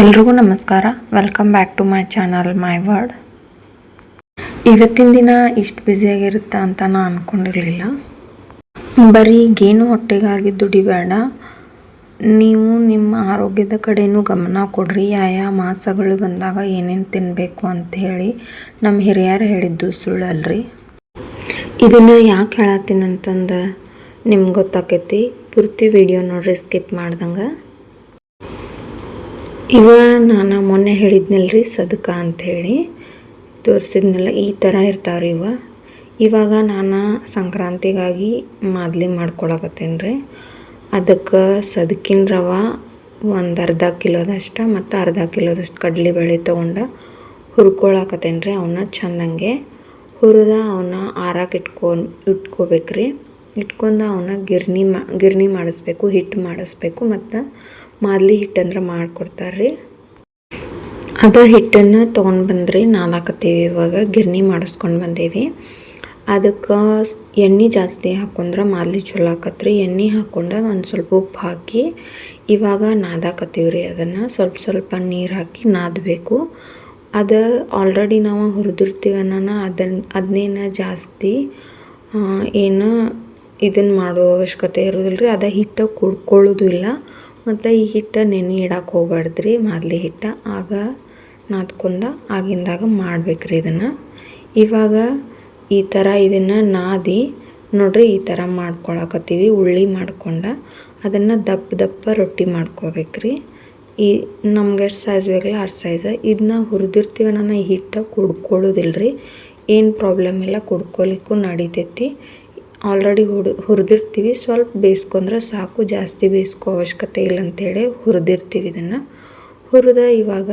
ಎಲ್ರಿಗೂ ನಮಸ್ಕಾರ. Welcome back to my channel my word ಇವತ್ತಿನ ದಿನ ಇಷ್ಟು ಬ್ಯುಸಿಯಾಗಿರುತ್ತೆ ಅಂತ ನಾನು ಅಂದ್ಕೊಂಡಿರಲಿಲ್ಲ ಬರೀ ಗೇನು ಹೊಟ್ಟೆಗಾಗಿ ದುಡಿಬೇಡ. ನೀವು ನಿಮ್ಮ ಆರೋಗ್ಯದ ಕಡೆನೂ ಗಮನ ಕೊಡ್ರಿ. ಯಾವ ಮಾಸಗಳು ಬಂದಾಗ ಏನೇನು ತಿನ್ನಬೇಕು ಅಂತ ಹೇಳಿ ನಮ್ಮ ಹಿರಿಯರು ಹೇಳಿದ್ದು ಸುಳ್ಳಲ್ರಿ. ಇದನ್ನು ಯಾಕೆ ಹೇಳತ್ತೀನಿ ಅಂತಂದು ನಿಮ್ಗೆ ಗೊತ್ತಾಕೈತಿ. ಪೂರ್ತಿ ವಿಡಿಯೋ ನೋಡ್ರಿ ಸ್ಕಿಪ್ ಮಾಡ್ದಂಗೆ. ಇವ ನಾನು ಮೊನ್ನೆ ಹೇಳಿದ್ನಲ್ರಿ ಸದಕ ಅಂಥೇಳಿ ತೋರಿಸಿದ್ನಲ್ಲ, ಈ ಥರ ಇರ್ತಾವ್ರಿ ಇವ. ಇವಾಗ ನಾನು ಸಂಕ್ರಾಂತಿಗಾಗಿ ಮಾದಲಿ ಮಾಡ್ಕೊಳಕತ್ತೇನೆ ರೀ ಅದಕ್ಕೆ ಸದಕಿನ ರವ ಒಂದು ಅರ್ಧ ಕಿಲೋದಷ್ಟು ಮತ್ತು ಅರ್ಧ ಕಿಲೋದಷ್ಟು ಕಡಲೆಬೇಳೆ ತೊಗೊಂಡು ಹುರ್ಕೊಳಕತ್ತೇನೆ ರೀ ಅವನ್ನ ಚೆಂದಂಗೆ. ಹುರಿದ ಅವನ್ನ ಆರಾಕ ಇಟ್ಕೊಂಡು ಇಟ್ಕೋಬೇಕ್ರಿ. ಇಟ್ಕೊಂಡು ಅವನ್ನ ಗಿರ್ನಿ ಮಾ, ಗಿರ್ನಿ ಮಾಡಿಸ್ಬೇಕು ಹಿಟ್ಟು ಮಾಡಿಸ್ಬೇಕು ಮತ್ತು ಮಾದಲಿ ಹಿಟ್ಟಂದ್ರೆ ಮಾಡಿಕೊಡ್ತಾರೆ ರೀ ಅದ ಹಿಟ್ಟನ್ನು ತೊಗೊಂಡು ಬಂದ್ರಿ ನಾದಾಕತ್ತೀವಿ ಇವಾಗ, ಗಿರ್ನಿ ಮಾಡಿಸ್ಕೊಂಡು ಬಂದೀವಿ. ಅದಕ್ಕೆ ಎಣ್ಣೆ ಜಾಸ್ತಿ ಹಾಕೊಂಡ್ರೆ ಮಾದಲಿ ಚಲೋ ಆಕತ್ರಿ. ಎಣ್ಣೆ ಹಾಕ್ಕೊಂಡು ಒಂದು ಸ್ವಲ್ಪ ಉಪ್ಪು ಹಾಕಿ ಇವಾಗ ನಾದಾಕತ್ತೀವಿ ರೀ ಅದನ್ನು. ಸ್ವಲ್ಪ ಸ್ವಲ್ಪ ನೀರು ಹಾಕಿ ನಾದಬೇಕು. ಅದು ಆಲ್ರೆಡಿ ನಾವು ಹುರಿದಿರ್ತೀವಿ ಅದನ್ನು ಅದನ್ನ ಅದನ್ನೇನು ಜಾಸ್ತಿ ಏನು ಇದನ್ನು ಮಾಡೋ ಅವಶ್ಯಕತೆ ಇರೋದಿಲ್ಲ ರೀ ಅದು ಹಿಟ್ಟು ಕುಡ್ಕೊಳ್ಳೋದು ಇಲ್ಲ ಮತ್ತು ಈ ಹಿಟ್ಟು ನೆನೆ ಇಡಕ್ಕೆ ಹೋಗ್ಬಾರ್ದ್ರಿ. ಮಾದಲಿ ಹಿಟ್ಟು, ಆಗ ನಾದ್ಕೊಂಡು ಆಗಿಂದಾಗ ಮಾಡ್ಬೇಕ್ರಿ ಇದನ್ನು. ಇವಾಗ ಈ ಥರ ಇದನ್ನು ನಾದಿ, ನೋಡ್ರಿ ಈ ಥರ ಮಾಡ್ಕೊಳಕತ್ತೀವಿ, ಉಳ್ಳಿ ಮಾಡ್ಕೊಂಡು. ಅದನ್ನು ದಪ್ಪ ದಪ್ಪ ರೊಟ್ಟಿ ಮಾಡ್ಕೋಬೇಕ್ರಿ. ಈ ನಮ್ಗೆ ಎಷ್ಟು ಸೈಜ್ ಬೇಕಲ್ಲ ಅಷ್ಟು ಸೈಜ್ ಇದನ್ನ ಹುರಿದಿರ್ತೀವಿ ನಾನು ಈ ಹಿಟ್ಟು ಕುಡ್ಕೊಳ್ಳೋದಿಲ್ಲ ರೀ ಏನು ಪ್ರಾಬ್ಲಮ್ ಇಲ್ಲ, ಕುಡ್ಕೊಲಿಕ್ಕೂ ನಡಿತೈತಿ. ಆಲ್ರೆಡಿ ಹುಡ್, ಹುರಿದಿರ್ತೀವಿ. ಸ್ವಲ್ಪ ಬೇಯಿಸ್ಕೊಂಡ್ರೆ ಸಾಕು. ಜಾಸ್ತಿ ಬೇಯಿಸ್ಕೋ ಅವಶ್ಯಕತೆ ಇಲ್ಲ ಅಂತೇಳಿ ಹುರಿದಿರ್ತೀವಿ ಇದನ್ನು. ಹುರಿದ ಇವಾಗ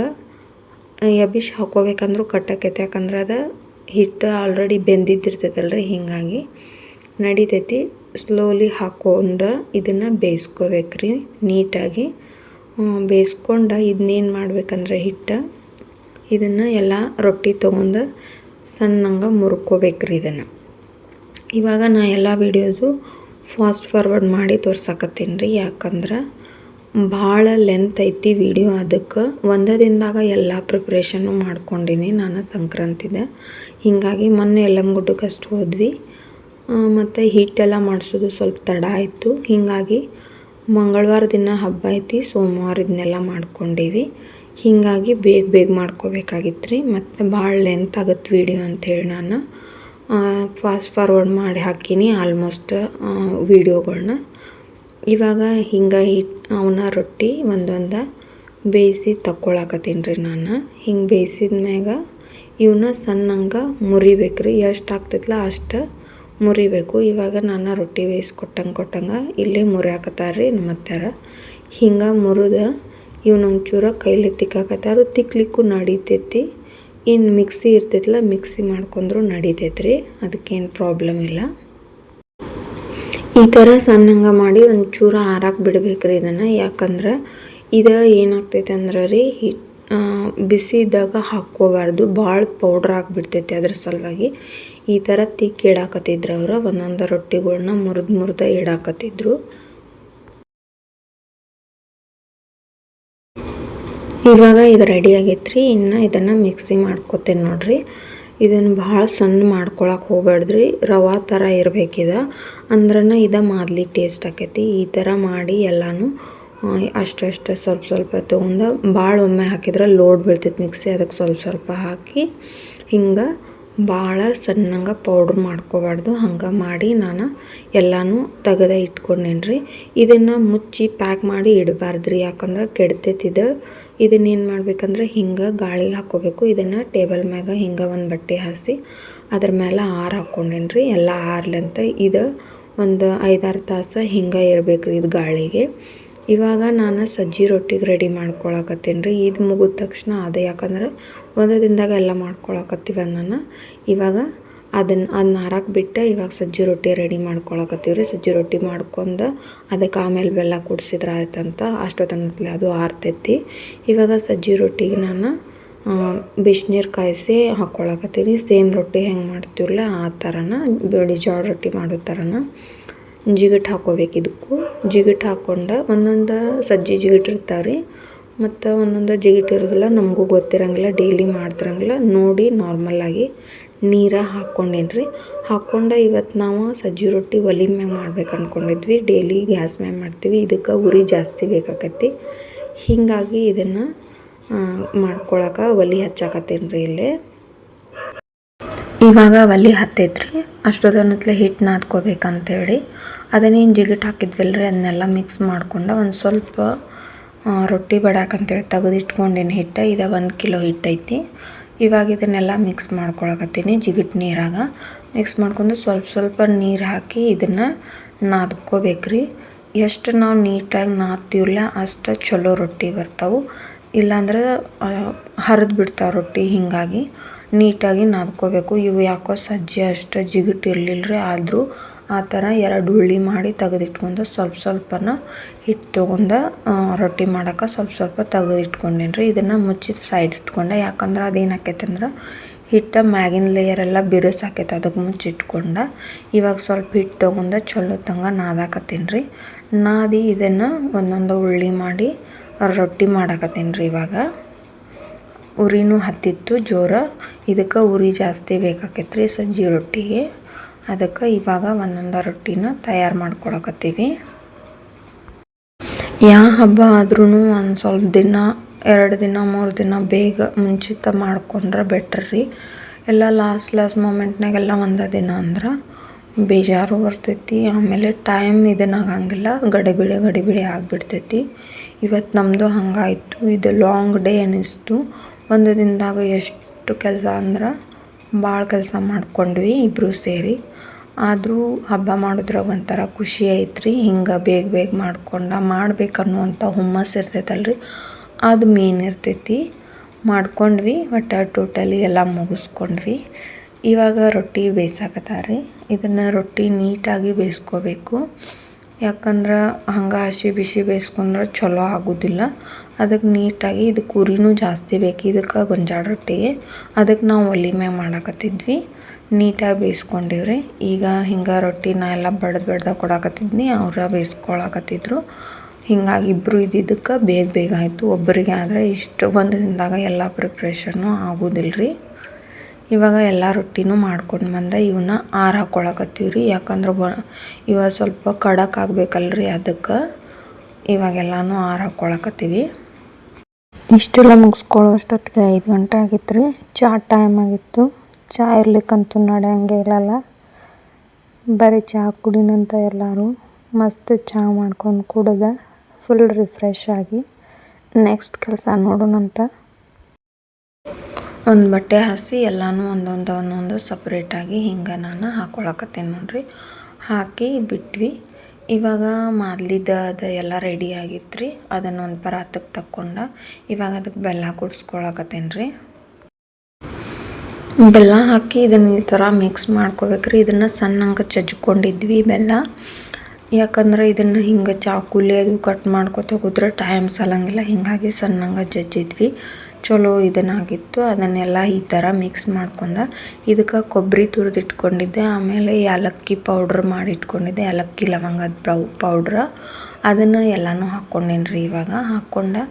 ಎಬಿಶ್ ಹಾಕೋಬೇಕಂದ್ರೂ ಕಟ್ಟಕೈತೆ. ಯಾಕಂದ್ರೆ ಅದು ಹಿಟ್ಟು ಆಲ್ರೆಡಿ ಬೆಂದಿದ್ದಿರ್ತೈತಲ್ರಿ, ಹೀಗಾಗಿ ನಡಿತೈತಿ. ಸ್ಲೋಲಿ ಹಾಕ್ಕೊಂಡು ಇದನ್ನು ಬೇಯಿಸ್ಕೋಬೇಕ್ರಿ ನೀಟಾಗಿ. ಬೇಯಿಸ್ಕೊಂಡು ಇದನ್ನೇನು ಮಾಡ್ಬೇಕಂದ್ರೆ ಹಿಟ್ಟು, ಇದನ್ನು ಎಲ್ಲ ರೊಟ್ಟಿ ತೊಗೊಂಡು ಸಣ್ಣಂಗೆ ಮುರ್ಕೋಬೇಕ್ರಿ ಇದನ್ನು. ಇವಾಗ ನಾ ಎಲ್ಲ ವೀಡಿಯೋಸು ಫಾಸ್ಟ್ ಫಾರ್ವರ್ಡ್ ಮಾಡಿ ತೋರ್ಸಕತ್ತೀನಿ ರೀ. ಯಾಕಂದ್ರೆ ಭಾಳ ಲೆಂತ್ ಐತಿ ವಿಡಿಯೋ ಅದಕ್ಕೆ. ಒಂದೇ ದಿನದಾಗ ಎಲ್ಲ ಪ್ರಿಪ್ರೇಷನ್ನು ಮಾಡ್ಕೊಂಡಿನಿ ನಾನು ಸಂಕ್ರಾಂತಿದ. ಹೀಗಾಗಿ ಮೊನ್ನೆ ಎಲ್ಲಮ್ಮಗುಡ್ಡಕ್ಕೆ ಗುಡ್ಡಕ್ಕಷ್ಟು ಹೋದ್ವಿ. ಮತ್ತು ಹಿಟ್ಟೆಲ್ಲ ಮಾಡಿಸೋದು ಸ್ವಲ್ಪ ತಡ ಆಯಿತು. ಹೀಗಾಗಿ ಮಂಗಳವಾರ ದಿನ ಹಬ್ಬ ಐತಿ, ಸೋಮವಾರ ಇದನ್ನೆಲ್ಲ ಮಾಡ್ಕೊಂಡೀವಿ. ಹೀಗಾಗಿ ಬೇಗ ಬೇಗ ಮಾಡ್ಕೋಬೇಕಾಗಿತ್ತು ರೀ ಮತ್ತು ಭಾಳ ಲೆಂತ್ ಆಗತ್ತೆ ವೀಡಿಯೋ ಅಂಥೇಳಿ ನಾನು ಫಾಸ್ಟ್ ಫಾರ್ವರ್ಡ್ ಮಾಡಿ ಹಾಕೀನಿ ಆಲ್ಮೋಸ್ಟ್ ವೀಡಿಯೋಗಳನ್ನ ಇವಾಗ ಹಿಂಗೆ ಹಿಟ್ಟು ಅವನ್ನ ರೊಟ್ಟಿ ಒಂದೊಂದು ಬೇಯಿಸಿ ತಕ್ಕೊಳಕತ್ತೀನಿ ರೀ ನಾನು. ಹಿಂಗೆ ಬೇಯಿಸಿದ ಮ್ಯಾಗ ಇವನ್ನ ಸಣ್ಣಂಗೆ ಮುರಿಬೇಕು ರೀ ಎಷ್ಟು ಆಗ್ತೈತಲ್ಲ ಅಷ್ಟು ಮುರಿಬೇಕು ಇವಾಗ ನಾನು ರೊಟ್ಟಿ ಬೇಯಿಸ್ಕೊಟ್ಟಂಗೆ ಕೊಟ್ಟಂಗೆ ಇಲ್ಲೇ ಮುರಿಯಾಕತ್ತಾರ ರೀ ನಮ್ಮ ಅತ್ತಾರ ಹಿಂಗೆ ಮುರಿದ ಇವನ್ನ ಒಂಚೂರು ಕೈಲಿ ತಿಕ್ಕಾಕತ್ತಾರ. ತಿಕ್ಲಿಕ್ಕೂ ನಡಿತೈತಿ. ಇನ್ನು ಮಿಕ್ಸಿ ಇರ್ತೈತಲ್ಲ, ಮಿಕ್ಸಿ ಮಾಡ್ಕೊಂಡ್ರು ನಡಿತೈತ್ರಿ, ಅದಕ್ಕೇನು ಪ್ರಾಬ್ಲಮ್ ಇಲ್ಲ. ಈ ಥರ ಸಣ್ಣಂಗ ಮಾಡಿ ಒಂಚೂರು ಆರಾಕ್ ಬಿಡ್ಬೇಕ್ರಿ ಇದನ್ನು, ಯಾಕಂದ್ರೆ ಇದು ಏನಾಗ್ತೈತೆ ಅಂದ್ರೆ ರೀ ಬಿಸಿ ಇದ್ದಾಗ ಹಾಕ್ಕೋಬಾರ್ದು ಭಾಳ ಪೌಡ್ರ್ ಆಗಿಬಿಡ್ತೈತಿ ಅದ್ರ ಸಲುವಾಗಿ. ಈ ಥರ ತಿಕ್ಕಿ ಇಡಾಕತ್ತಿದ್ರು ಅವ್ರು, ಒಂದೊಂದು ರೊಟ್ಟಿಗಳ್ನ ಮುರಿದು ಮುರಿದ ಇಡಾಕತ್ತಿದ್ರು ಇವಾಗ ಇದು ರೆಡಿ ಆಗೈತೆ ರೀ ಇನ್ನು ಇದನ್ನು ಮಿಕ್ಸಿ ಮಾಡ್ಕೊತೀನಿ ನೋಡಿರಿ. ಇದನ್ನು ಭಾಳ ಸಣ್ಣ ಮಾಡ್ಕೊಳಕ್ಕೆ ಹೋಗ್ಬೇಡ್ರಿ ರವಾ ಥರ ಇರಬೇಕಿದೆ. ಅಂದ್ರನ ಇದು ಮಾದಲಿ ಟೇಸ್ಟ್ ಆಕೈತಿ. ಈ ಥರ ಮಾಡಿ ಎಲ್ಲನೂ ಅಷ್ಟು ಸ್ವಲ್ಪ ಸ್ವಲ್ಪ ತೊಗೊಂಡು ಭಾಳ ಒಮ್ಮೆ ಹಾಕಿದ್ರೆ ಲೋಡ್ ಬೀಳ್ತೈತೆ ಮಿಕ್ಸಿ ಅದಕ್ಕೆ ಸ್ವಲ್ಪ ಸ್ವಲ್ಪ ಹಾಕಿ ಹಿಂಗೆ ಭಾಳ ಸಣ್ಣಗೆ ಪೌಡ್ರ್ ಮಾಡ್ಕೋಬಾರ್ದು. ಹಂಗೆ ಮಾಡಿ ನಾನು ಎಲ್ಲನೂ ತೆಗೆದ ಇಟ್ಕೊಂಡೇನಿ ರೀ ಇದನ್ನು ಮುಚ್ಚಿ ಪ್ಯಾಕ್ ಮಾಡಿ ಇಡಬಾರ್ದು ರೀ ಯಾಕಂದ್ರೆ ಕೆಡ್ತೈತಿದು ಇದನ್ನೇನು ಮಾಡ್ಬೇಕಂದ್ರೆ ಹಿಂಗೆ ಗಾಳಿಗೆ ಹಾಕ್ಕೋಬೇಕು ಇದನ್ನು ಟೇಬಲ್ ಮ್ಯಾಗ ಹಿಂಗೆ ಒಂದು ಬಟ್ಟೆ ಹಾಸಿ ಅದ್ರ ಮೇಲೆ ಆರು ರೀ ಎಲ್ಲ ಆರ್ಲಂತ ಇದು ಒಂದು ಐದಾರು ತಾಸು ಹಿಂಗೆ ಇರಬೇಕು ರೀ ಇದು ಗಾಳಿಗೆ. ಇವಾಗ ನಾನು ಸಜ್ಜಿ ರೊಟ್ಟಿಗೆ ರೆಡಿ ಮಾಡ್ಕೊಳಕತ್ತೀನಿ ರೀ. ಇದು ಮುಗಿದ ತಕ್ಷಣ ಅದೇ, ಯಾಕಂದ್ರೆ ಒಂದೇ ದಿನದಾಗ ಎಲ್ಲ ಮಾಡ್ಕೊಳಕತ್ತೀವಿ ನಾನು ಇವಾಗ ಅದನ್ನು ಅದನ್ನ ಹಾರಕ್ಕೆ ಬಿಟ್ಟು ಇವಾಗ ಸಜ್ಜಿ ರೊಟ್ಟಿ ರೆಡಿ ಮಾಡ್ಕೊಳಕತ್ತೀವಿ ರೀ. ಸಜ್ಜಿ ರೊಟ್ಟಿ ಮಾಡ್ಕೊಂಡು ಅದಕ್ಕೆ ಆಮೇಲೆ ಬೆಲ್ಲ ಕುಡಿಸಿದ್ರೆ ಆಯ್ತಂತ ಅಷ್ಟೊತ್ತನತ್ಲೆ ಅದು ಆರ್ತೈತಿ. ಇವಾಗ ಸಜ್ಜಿ ರೊಟ್ಟಿಗೆ ನಾನು ಬಿಸಿನೀರು ಕಾಯಿಸಿ ಹಾಕ್ಕೊಳಕತ್ತೀನಿ ಸೇಮ್ ರೊಟ್ಟಿ ಹೆಂಗೆ ಮಾಡ್ತೀವಲ್ಲ ಆ ಥರನ ಬಿಳಿ ಜೋಳ ರೊಟ್ಟಿ ಮಾಡೋ ಥರನ ಜಿಗಟ್ ಹಾಕೋಬೇಕು ಇದಕ್ಕೂ. ಜಿಗಟ್ ಹಾಕ್ಕೊಂಡು ಒಂದೊಂದು ಸಜ್ಜಿ ಜಿಗಟ್ ಇರ್ತಾವೆ ರೀ ಮತ್ತು ಒಂದೊಂದು ಜಿಗಟ್ ಇರೋದಿಲ್ಲ, ನಮಗೂ ಗೊತ್ತಿರಂಗಿಲ್ಲ ಡೈಲಿ ಮಾಡ್ತಿರಂಗಿಲ್ಲ. ನೋಡಿ ನಾರ್ಮಲಾಗಿ ನೀರು ಹಾಕ್ಕೊಂಡೇನಿ ರೀ ಹಾಕ್ಕೊಂಡು ಇವತ್ತು ನಾವು ಸಜ್ಜಿ ರೊಟ್ಟಿ ಒಲೆ ಮ್ಯಾಗ ಮಾಡ್ಬೇಕು ಅಂದ್ಕೊಂಡಿದ್ವಿ ಡೈಲಿ ಗ್ಯಾಸ್ ಮ್ಯಾಗ ಮಾಡ್ತೀವಿ. ಇದಕ್ಕೆ ಉರಿ ಜಾಸ್ತಿ ಬೇಕಾಕತಿ ಹೀಗಾಗಿ ಇದನ್ನು ಮಾಡ್ಕೊಳಕ್ಕೆ ಒಲೆ ಹಚ್ಚಾಕತ್ತೀನಿ ರೀ ಇಲ್ಲಿ. ಇವಾಗ ಒಲೆ ಹತ್ತೈತ್ರಿ. ಅಷ್ಟೊತ್ತನತ್ಲೆ ಹಿಟ್ಟು ನಾದ್ಕೋಬೇಕಂತೇಳಿ. ಅದನ್ನೇನು ಜಿಗಿಟ್ ಹಾಕಿದ್ವಲ್ಲ ರೀ ಅದನ್ನೆಲ್ಲ ಮಿಕ್ಸ್ ಮಾಡ್ಕೊಂಡು ಒಂದು ಸ್ವಲ್ಪ ರೊಟ್ಟಿ ಬಡಾಕಂತೇಳಿ ತೆಗೆದಿಟ್ಕೊಂಡೇನು ಹಿಟ್ಟು, ಇದು ಒಂದು ಕಿಲೋ ಹಿಟ್ಟೈತಿ ಇವಾಗ ಇದನ್ನೆಲ್ಲ ಮಿಕ್ಸ್ ಮಾಡ್ಕೊಳಕತ್ತೀನಿ ಜಿಗಿಟ್ ನೀರಾಗ. ಮಿಕ್ಸ್ ಮಾಡ್ಕೊಂಡು ಸ್ವಲ್ಪ ಸ್ವಲ್ಪ ನೀರು ಹಾಕಿ ಇದನ್ನು ನಾದ್ಕೋಬೇಕ್ರಿ. ಎಷ್ಟು ನಾವು ನೀಟಾಗಿ ನಾದ್ತೀವಲ್ಲ ಅಷ್ಟು ಚಲೋ ರೊಟ್ಟಿ ಬರ್ತಾವೆ. ಇಲ್ಲಾಂದ್ರೆ ಹರಿದು ಬಿಡ್ತಾವೆ ರೊಟ್ಟಿ ಹೀಗಾಗಿ. ನೀಟಾಗಿ ನಾದ್ಕೋಬೇಕು. ಇವು ಯಾಕೋ ಸಜ್ಜಿ ಅಷ್ಟು ಜಿಗುಟ್ ಇರಲಿಲ್ಲ ರೀ ಆದರೂ ಆ ಥರ ಎರಡು ಉಳ್ಳಿ ಮಾಡಿ ತೆಗೆದಿಟ್ಕೊಂಡು ಸ್ವಲ್ಪ ಸ್ವಲ್ಪನ ಹಿಟ್ಟು ತೊಗೊಂಡು ರೊಟ್ಟಿ ಮಾಡೋಕೆ ಸ್ವಲ್ಪ ಸ್ವಲ್ಪ ತೆಗೆದಿಟ್ಕೊಂಡೇನಿ ರೀ ಇದನ್ನು ಮುಚ್ಚಿ ಸೈಡ್ ಇಟ್ಕೊಂಡೆ. ಯಾಕಂದ್ರೆ ಅದೇನು ಆಕೈತೆ ಅಂದ್ರೆ ಹಿಟ್ಟು ಮ್ಯಾಗಿನ ಲೇಯರ್ ಎಲ್ಲ ಬಿರುಸಾಕೈತೆ. ಅದಕ್ಕೆ ಮುಚ್ಚಿಟ್ಕೊಂಡು ಇವಾಗ ಸ್ವಲ್ಪ ಹಿಟ್ಟು ತೊಗೊಂಡು ಚಲೋ ತಂಗ ನಾದಾಕತ್ತೀನಿ ರೀ ನಾದಿ ಇದನ್ನು ಒಂದೊಂದು ಉಳ್ಳಿ ಮಾಡಿ ರೊಟ್ಟಿ ಮಾಡಾಕತ್ತೀನಿ ರೀ ಇವಾಗ. ಉರಿನೂ ಹತ್ತಿತ್ತು, ಜೋರ. ಇದಕ್ಕೆ ಉರಿ ಜಾಸ್ತಿ ಬೇಕಾಕೈತೆ ರೀ ಸಜ್ಜಿ ರೊಟ್ಟಿಗೆ. ಅದಕ್ಕೆ ಇವಾಗ ಒಂದೊಂದು ರೊಟ್ಟಿನ ತಯಾರು ಮಾಡ್ಕೊಳಕತ್ತೀವಿ. ಯಾವ ಹಬ್ಬ ಆದ್ರೂ ಒಂದು ಸ್ವಲ್ಪ ದಿನ, ಎರಡು ದಿನ, ಮೂರು ದಿನ ಬೇಗ ಮುಂಚಿತ ಮಾಡ್ಕೊಂಡ್ರೆ ಬೆಟ್ರ್ ರೀ. ಎಲ್ಲ ಲಾಸ್ಟ್ ಲಾಸ್ಟ್ ಮೂಮೆಂಟ್ನಾಗೆಲ್ಲ ಒಂದೇ ದಿನ ಅಂದ್ರೆ ಬೇಜಾರು ಬರ್ತೈತಿ. ಆಮೇಲೆ ಟೈಮ್ ಇದನ್ನಾಗಂಗಿಲ್ಲ ಗಡಿಬಿಡಿ ಗಡಿಬಿಡಿ ಆಗಿಬಿಡ್ತೈತಿ. ಇವತ್ತು ನಮ್ಮದು ಹಂಗಾಯಿತು. ಇದು ಲಾಂಗ್ ಡೇ ಅನ್ನಿಸ್ತು ಒಂದು ದಿನದಾಗ ಎಷ್ಟು ಕೆಲಸ ಅಂದ್ರೆ ಭಾಳ ಕೆಲಸ ಮಾಡ್ಕೊಂಡ್ವಿ ಇಬ್ಬರೂ ಸೇರಿ. ಆದರೂ ಹಬ್ಬ ಮಾಡೋದ್ರಾಗ ಒಂಥರ ಖುಷಿ ಐತ್ರಿ, ಹಿಂಗೆ ಬೇಗ ಬೇಗ ಮಾಡ್ಕೊಂಡು ಮಾಡ್ಬೇಕನ್ನುವಂಥ ಹುಮ್ಮಸ್ಸು ಇರ್ತೈತಲ್ರಿ. ಅದು ಮೇನ್ ಇರ್ತೈತಿ. ಮಾಡ್ಕೊಂಡ್ವಿ, ಒಟ್ಟು ಟೋಟಲಿ ಎಲ್ಲ ಮುಗಿಸ್ಕೊಂಡ್ವಿ. ಇವಾಗ ರೊಟ್ಟಿ ಬೇಯ್ಸಾಕತ್ತಾರೆ ಇದನ್ನು ರೊಟ್ಟಿ ನೀಟಾಗಿ ಬೇಯಿಸ್ಕೋಬೇಕು ಯಾಕಂದ್ರೆ ಹಂಗೆ ಹಸಿ ಬಿಸಿ ಬೇಯಿಸ್ಕೊಂಡ್ರೆ ಚಲೋ ಆಗೋದಿಲ್ಲ. ಅದಕ್ಕೆ ನೀಟಾಗಿ ಇದು ಕುರಿನೂ ಜಾಸ್ತಿ ಬೇಕು, ಇದಕ್ಕೆ ಗೊಂಜಾಳ ರೊಟ್ಟಿಗೆ. ಅದಕ್ಕೆ ನಾವು ಒಲೆ ಮ್ಯಾಗ ಮಾಡಾಕತ್ತಿದ್ವಿ. ನೀಟಾಗಿ ಬೇಯಿಸ್ಕೊಂಡಿವ್ರಿ. ಈಗ ಹಿಂಗೆ ರೊಟ್ಟಿ ನಾ ಎಲ್ಲ ಬಡ್ದು ಬಡ್ದಾಗ ಕೊಡಾಕತ್ತಿದ್ನಿ, ಅವ್ರ ಬೇಯಿಸ್ಕೊಳಕತ್ತಿದ್ರು. ಹಿಂಗಾಗಿ ಇಬ್ಬರು ಇದ್ದಿದ್ದಕ್ಕೆ ಬೇಗ ಬೇಗ ಆಯಿತು. ಒಬ್ಬರಿಗೆ ಆದರೆ ಇಷ್ಟು ಒಂದು ದಿನದಾಗ ಎಲ್ಲ ಪ್ರಿಪ್ರೇಷನ್ನು ಆಗೋದಿಲ್ಲ ರೀ ಇವಾಗ ಎಲ್ಲ ರೊಟ್ಟಿನೂ ಮಾಡ್ಕೊಂಡು ಬಂದೆ ಇವನ್ನ ಆರು ಹಾಕ್ಕೊಳಕತ್ತೀವಿ ರೀ ಯಾಕಂದ್ರೆ ಬ ಇವಾಗ ಸ್ವಲ್ಪ ಖಡಕ್ ಆಗ್ಬೇಕಲ್ರಿ ಅದಕ್ಕೆ. ಇವಾಗೆಲ್ಲನೂ ಆರು ಹಾಕ್ಕೊಳಕತ್ತೀವಿ ಇಷ್ಟೆಲ್ಲ ಮುಗಿಸ್ಕೊಳ್ಳೋ ಅಷ್ಟೊತ್ತಿಗೆ ಐದು ಗಂಟೆ ಆಗಿತ್ತು ರೀ. ಚಾ ಟೈಮ್ ಆಗಿತ್ತು. ಚಾ ಇರ್ಲಿಕ್ಕಂತೂ ನಡೆಯಂಗೆ ಇಲ್ಲಲ್ಲ ಬರೀ ಚಹಾ ಕುಡಿನಂತ ಎಲ್ಲರೂ ಮಸ್ತ್ ಚಹಾ ಮಾಡ್ಕೊಂಡು ಕುಡ್ದ ಫುಲ್ ರಿಫ್ರೆಶ್ ಆಗಿ ನೆಕ್ಸ್ಟ್ ಕೆಲಸ ನೋಡೋಣಂತ ಒಂದು ಬಟ್ಟೆ ಹಾಸಿ ಎಲ್ಲನೂ ಒಂದೊಂದು ಒಂದೊಂದು ಸಪ್ರೇಟಾಗಿ ಹಿಂಗೆ ನಾನು ಹಾಕ್ಕೊಳಕತ್ತೀನಿ ನೋಡ್ರಿ. ಹಾಕಿ ಬಿಟ್ವಿ. ಇವಾಗ ಮಾದ್ಲಿದ ಅದು ಎಲ್ಲ ರೆಡಿ ಆಗಿತ್ತು ರೀ ಅದನ್ನು ಒಂದು ಪರಾತಕ್ಕೆ ತಕ್ಕೊಂಡು. ಇವಾಗ ಅದಕ್ಕೆ ಬೆಲ್ಲ ಕುಡಿಸ್ಕೊಳಕತ್ತೇನ್ರಿ. ಬೆಲ್ಲ ಹಾಕಿ ಇದನ್ನು ಈ ಥರ ಮಿಕ್ಸ್ ಮಾಡ್ಕೋಬೇಕ್ರಿ. ಇದನ್ನು ಸಣ್ಣಂಗೆ ಚಜ್ಕೊಂಡಿದ್ವಿ ಬೆಲ್ಲ. ಯಾಕಂದ್ರೆ ಇದನ್ನು ಹಿಂಗೆ ಚಾಕುಲಿ ಅದು ಕಟ್ ಮಾಡ್ಕೊತ ಹೋಗಿದ್ರೆ ಟೈಮ್ ಸಲಂಗಿಲ್ಲ. ಹಿಂಗಾಗಿ ಸಣ್ಣಂಗೆ ಜಜ್ಜಿದ್ವಿ. ಚಲೋ ಇದನ್ನಾಗಿತ್ತು, ಅದನ್ನೆಲ್ಲ ಈ ಥರ ಮಿಕ್ಸ್ ಮಾಡ್ಕೊಂಡು ಇದಕ್ಕೆ ಕೊಬ್ಬರಿ ತುರಿದಿಟ್ಕೊಂಡಿದ್ದೆ, ಆಮೇಲೆ ಏಲಕ್ಕಿ ಪೌಡ್ರ್ ಮಾಡಿ ಇಟ್ಕೊಂಡಿದ್ದೆ ಏಲಕ್ಕಿ ಲವಂಗದ ಪ್ರೌ ಪೌಡ್ರ ಅದನ್ನು ಎಲ್ಲನೂ ಹಾಕ್ಕೊಂಡೇನಿ ರೀ ಇವಾಗ. ಹಾಕ್ಕೊಂಡು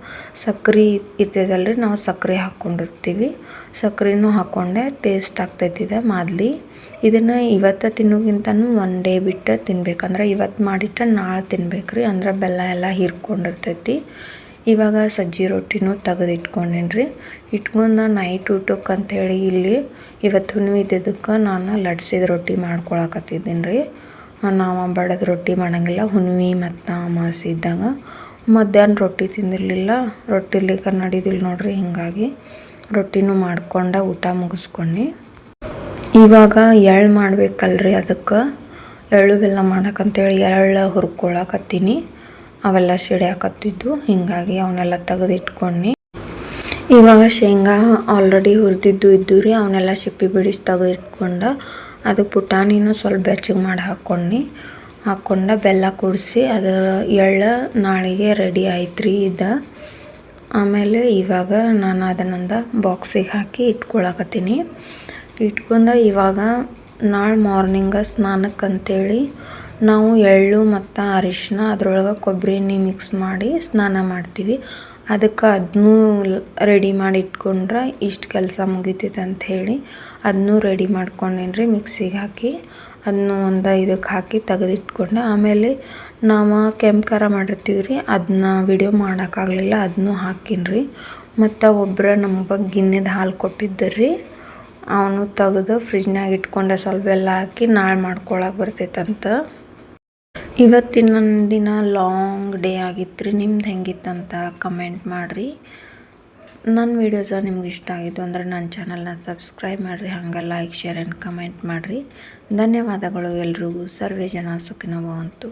ಸಕ್ರೆ ಇರ್ತೈತಲ್ರಿ, ನಾವು ಸಕ್ಕರೆ ಹಾಕ್ಕೊಂಡಿರ್ತೀವಿ. ಸಕ್ಕರೆನೂ ಹಾಕ್ಕೊಂಡೆ ಟೇಸ್ಟ್ ಆಗ್ತೈತಿ ಮಾದಲಿ ಮಾದ್ಲಿ. ಇದನ್ನು ಇವತ್ತು ತಿನ್ನೋಕ್ಕಿಂತನೂ ಒನ್ ಡೇ ಬಿಟ್ಟು ತಿನ್ಬೇಕಂದ್ರೆ ಇವತ್ತು ಮಾಡಿಟ್ಟು ನಾಳೆ ತಿನ್ಬೇಕು ರೀ ಅಂದ್ರೆ ಬೆಲ್ಲ ಎಲ್ಲ ಹೀರ್ಕೊಂಡಿರ್ತೈತಿ. ಇವಾಗ ಸಜ್ಜಿ ರೊಟ್ಟಿನೂ ತೆಗೆದು ಇಟ್ಕೊಂಡೇನಿ ರೀ ಇಟ್ಕೊಂಡು ನೈಟ್ ಊಟಕ್ಕೆ ಅಂತೇಳಿ ಇಲ್ಲಿ ಇವತ್ತು ಇದ್ದಿದ್ದಕ್ಕೆ ನಾನು ಲಟ್ಸಿದ ರೊಟ್ಟಿ ಮಾಡ್ಕೊಳಕತ್ತಿದ್ದೀನಿ ರೀ ನಾವು ಬಡದ ರೊಟ್ಟಿ ಮಾಡಂಗಿಲ್ಲ ಹುಣ್ವಿ ಮತ್ತು ಅಮಾವಾಸ್ಯೆ ಇದ್ದಾಗ. ಮಧ್ಯಾಹ್ನ ರೊಟ್ಟಿ ತಿಂದಿರಲಿಲ್ಲ ರೊಟ್ಟಿಲಿಕ್ಕೆ ನಡೀದಿಲ್ಲ ನೋಡ್ರಿ ಹಿಂಗಾಗಿ ರೊಟ್ಟಿನೂ ಮಾಡ್ಕೊಂಡ ಊಟ ಮುಗಿಸ್ಕೊಂಡು. ಇವಾಗ ಎಳ್ಳು ಮಾಡ್ಬೇಕಲ್ರಿ ಅದಕ್ಕೆ. ಎಳ್ಳು ಬೆಲ್ಲ ಮಾಡಕ್ಕಂತೇಳಿ ಎಳ್ಳು ಹುರ್ಕೊಳಕತ್ತೀನಿ. ಅವೆಲ್ಲ ಸಿಡಿಯಾಕತ್ತಿದ್ದು ಹಿಂಗಾಗಿ ಅವನ್ನೆಲ್ಲ ತೆಗೆದಿಟ್ಕೊಂಡು ಇವಾಗ ಶೇಂಗಾ ಆಲ್ರೆಡಿ ಹುರಿದಿದ್ದು ಇದ್ದು ರೀ, ಅವನ್ನೆಲ್ಲ ಸಿಪ್ಪಿ ಬಿಡಿಸಿ ತೆಗೆದಿಟ್ಕೊಂಡು, ಅದು ಪುಟಾಣಿನೂ ಸ್ವಲ್ಪ ಬೆಚ್ಚಗೆ ಮಾಡಿ ಹಾಕ್ಕೊಂಡು ಹಾಕ್ಕೊಂಡ ಬೆಲ್ಲ ಕುಡಿಸಿ, ಅದು ಎಳ್ಳು ನಾಳೆಗೆ ರೆಡಿ ಆಯ್ತು ರೀ ಇದು. ಆಮೇಲೆ ಇವಾಗ ನಾನು ಅದನ್ನೊಂದ ಬಾಕ್ಸಿಗೆ ಹಾಕಿ ಇಟ್ಕೊಳಕತ್ತೀನಿ. ಇಟ್ಕೊಂಡ ಇವಾಗ ನಾಳೆ ಮಾರ್ನಿಂಗ ಸ್ನಾನಕ್ಕೆ ಅಂತೇಳಿ ನಾವು ಎಳ್ಳು ಮತ್ತು ಅರಿಶಿನ ಅದರೊಳಗೆ ಕೊಬ್ಬರಿ ಎಣ್ಣೆ ಮಿಕ್ಸ್ ಮಾಡಿ ಸ್ನಾನ ಮಾಡ್ತೀವಿ. ಅದಕ್ಕೆ ಅದನ್ನೂ ರೆಡಿ ಮಾಡಿ ಇಟ್ಕೊಂಡ್ರೆ ಇಷ್ಟು ಕೆಲಸ ಮುಗಿತೈತೆ ಅಂತ ಹೇಳಿ ಅದನ್ನೂ ರೆಡಿ ಮಾಡ್ಕೊಂಡೇನಿ ರೀ ಮಿಕ್ಸಿಗೆ ಹಾಕಿ. ಅದನ್ನು ಒಂದು ಇದಕ್ಕೆ ಹಾಕಿ ತೆಗೆದಿಟ್ಕೊಂಡೆ. ಆಮೇಲೆ ನಾವು ಕೆಂಪು ಖಾರ ಮಾಡಿರ್ತೀವಿ ರೀ ಅದನ್ನ ವಿಡಿಯೋ ಮಾಡೋಕ್ಕಾಗಲಿಲ್ಲ ಅದನ್ನೂ ಹಾಕೀನಿ ರೀ ಮತ್ತು ಒಬ್ಬರು ನಮ್ಮ ಗಿನ್ನಿದ ಹಾಲು ಕೊಟ್ಟಿದ್ದರು, ಅವನು ತೆಗೆದು ಫ್ರಿಜ್ನಾಗ ಇಟ್ಕೊಂಡೆ ಸ್ವಲ್ಪ ಎಲ್ಲ ಹಾಕಿ ನಾಳೆ ಮಾಡ್ಕೊಳಕ್ಕೆ ಬರ್ತೈತಂತ. ಇವತ್ತಿನ ದಿನ ಲಾಂಗ್ ಡೇ ಆಗಿತ್ತು ರೀ ನಿಮ್ದು ಹೆಂಗಿತ್ತಂತ ಕಮೆಂಟ್ ಮಾಡಿರಿ. ನನ್ನ ವೀಡಿಯೋಸ ನಿಮ್ಗೆ ಇಷ್ಟ ಆಗಿದ್ದು ಅಂದರೆ ನನ್ನ ಚಾನಲ್ನ ಸಬ್ಸ್ಕ್ರೈಬ್ ಮಾಡಿರಿ, ಹಾಗೆ ಲೈಕ್ ಶೇರ್ ಆ್ಯಂಡ್ ಕಮೆಂಟ್ ಮಾಡಿರಿ. ಧನ್ಯವಾದಗಳು ಎಲ್ರಿಗೂ. ಸರ್ವೇ ಜನ ಸುಖಿನೋ ಭವಂತು.